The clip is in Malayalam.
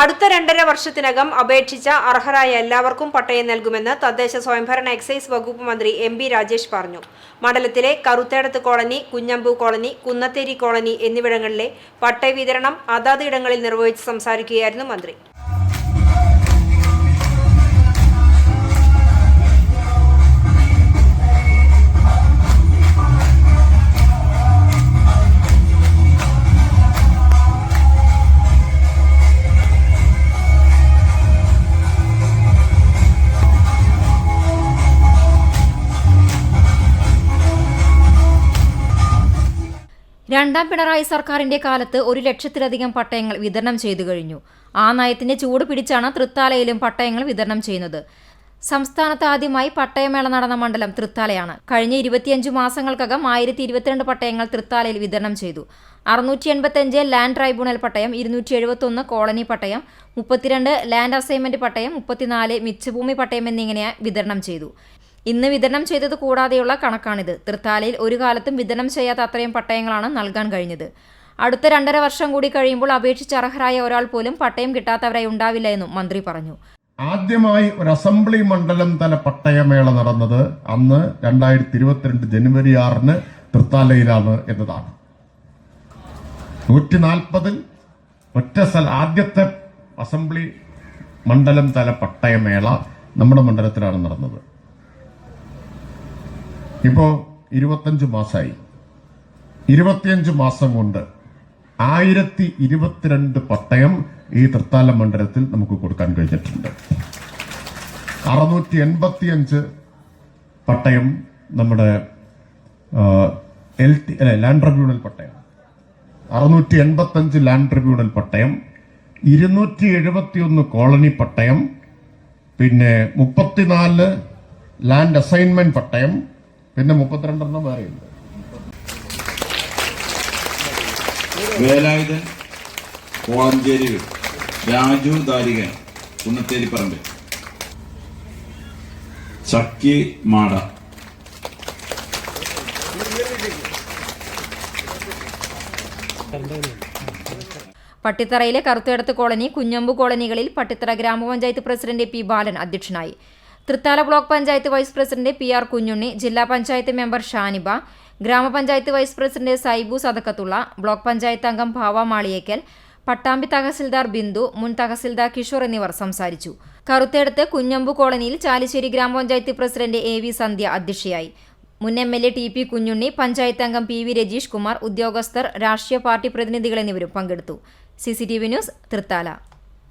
അടുത്ത രണ്ടര വർഷത്തിനകം അപേക്ഷിച്ച അർഹരായ എല്ലാവർക്കും പട്ടയം നൽകുമെന്ന് തദ്ദേശ സ്വയംഭരണ എക്സൈസ് വകുപ്പ് മന്ത്രി എം ബി രാജേഷ് പറഞ്ഞു. മണ്ഡലത്തിലെ Karuthedath colony Kunhambu colony Kunnatheri colony എന്നിവിടങ്ങളിലെ പട്ടയ വിതരണം അതാത് ഇടങ്ങളിൽ നിർവഹിച്ച് സംസാരിക്കുകയായിരുന്നു മന്ത്രി. രണ്ടാം പിണറായി സർക്കാരിന്റെ കാലത്ത് ഒരു ലക്ഷത്തിലധികം പട്ടയങ്ങൾ വിതരണം ചെയ്തു കഴിഞ്ഞു. ആ നയത്തിന്റെ ചൂട് പിടിച്ചാണ് തൃത്താലയിലും പട്ടയങ്ങൾ വിതരണം ചെയ്യുന്നത്. സംസ്ഥാനത്ത് ആദ്യമായി പട്ടയമേള നടന്ന മണ്ഡലം തൃത്താലയാണ്. കഴിഞ്ഞ ഇരുപത്തിയഞ്ചു മാസങ്ങൾക്കകം ആയിരത്തി ഇരുപത്തിരണ്ട് പട്ടയങ്ങൾ തൃത്താലയിൽ വിതരണം ചെയ്തു. അറുന്നൂറ്റി എൺപത്തിയഞ്ച് ലാൻഡ് ട്രൈബ്യൂണൽ പട്ടയം ഇരുന്നൂറ്റി എഴുപത്തൊന്ന് കോളനി പട്ടയം മുപ്പത്തിരണ്ട് ലാൻഡ് അസൈൻമെന്റ് പട്ടയം മുപ്പത്തിനാല് മിച്ചഭൂമി പട്ടയം എന്നിങ്ങനെ വിതരണം ചെയ്തു. ഇന്ന് വിതരണം ചെയ്തത് കൂടാതെയുള്ള കണക്കാണിത്. തൃത്താലയിൽ ഒരു കാലത്തും വിതരണം ചെയ്യാത്ത അത്രയും പട്ടയങ്ങളാണ് നൽകാൻ കഴിഞ്ഞത്. അടുത്ത രണ്ടര വർഷം കൂടി കഴിയുമ്പോൾ അപേക്ഷിച്ച് അർഹരായ ഒരാൾ പോലും പട്ടയം കിട്ടാത്തവരായി ഉണ്ടാവില്ല എന്നും മന്ത്രി പറഞ്ഞു. ആദ്യമായി ഒരു അസംബ്ലി മണ്ഡലം തല പട്ടയമേള നടന്നത് അന്ന് രണ്ടായിരത്തി ഇരുപത്തിരണ്ട് ജനുവരി ആറിന് തൃത്താലയിലാണ് എന്നതാണ്. നൂറ്റി നാൽപ്പതിൽ ഒറ്റ സ്ഥല ആദ്യത്തെ അസംബ്ലി മണ്ഡലം തല പട്ടയമേള നമ്മുടെ മണ്ഡലത്തിലാണ് നടന്നത്. ഇപ്പോ ഇരുപത്തഞ്ച് മാസമായി ഇരുപത്തിയഞ്ച് മാസം കൊണ്ട് ആയിരത്തി ഇരുപത്തിരണ്ട് പട്ടയം ഈ തൃത്താല മണ്ഡലത്തിൽ നമുക്ക് കൊടുക്കാൻ കഴിഞ്ഞിട്ടുണ്ട്. അറുന്നൂറ്റി എൺപത്തിയഞ്ച് പട്ടയം നമ്മുടെ എൽ ടി അല്ലെ ലാൻഡ് ട്രിബ്യൂണൽ പട്ടയം. അറുന്നൂറ്റി എൺപത്തഞ്ച് ലാൻഡ് ട്രിബ്യൂണൽ പട്ടയം ഇരുന്നൂറ്റി എഴുപത്തിയൊന്ന് കോളനി പട്ടയം പിന്നെ മുപ്പത്തിനാല് ലാൻഡ് അസൈൻമെന്റ് പട്ടയം പിന്നെ മുപ്പത്തിരണ്ടെണ്ണം വേറെയുണ്ട് വേലായുധൻ കോളഞ്ചേരി രാജു ദാരികൻ കുന്നത്തേരി പറമ്പ് ചക്കി മാട. പട്ടിത്തറയിലെ കറുത്തേടത്ത് കോളനി കുഞ്ഞമ്പു കോളനികളിൽ പട്ടിത്തറ ഗ്രാമപഞ്ചായത്ത് പ്രസിഡന്റ് പി ബാലൻ അധ്യക്ഷനായി. Thrithala block panchayat vice president P R Kunhunni ജില്ലാ പഞ്ചായത്ത് മെമ്പർ ഷാനിബ ഗ്രാമപഞ്ചായത്ത് vice president Saibu Sadakkathulla block panchayat അംഗം ഭാവ മാളിയേക്കൽ പട്ടാമ്പി തഹസിൽദാർ ബിന്ദു മുൻ തഹസിൽദാർ കിഷോർ എന്നിവർ സംസാരിച്ചു. കറുത്തേടത്ത് കുഞ്ഞമ്പു കോളനിയിൽ ചാലിശ്ശേരി ഗ്രാമപഞ്ചായത്ത് പ്രസിഡന്റ് എ വി സന്ധ്യ അധ്യക്ഷയായി. മുൻ M L A T P Kunhunni panchayat അംഗം പി വി രജീഷ് കുമാർ ഉദ്യോഗസ്ഥർ രാഷ്ട്രീയ പാർട്ടി പ്രതിനിധികൾ എന്നിവരും പങ്കെടുത്തു. C C T V news Thrithala.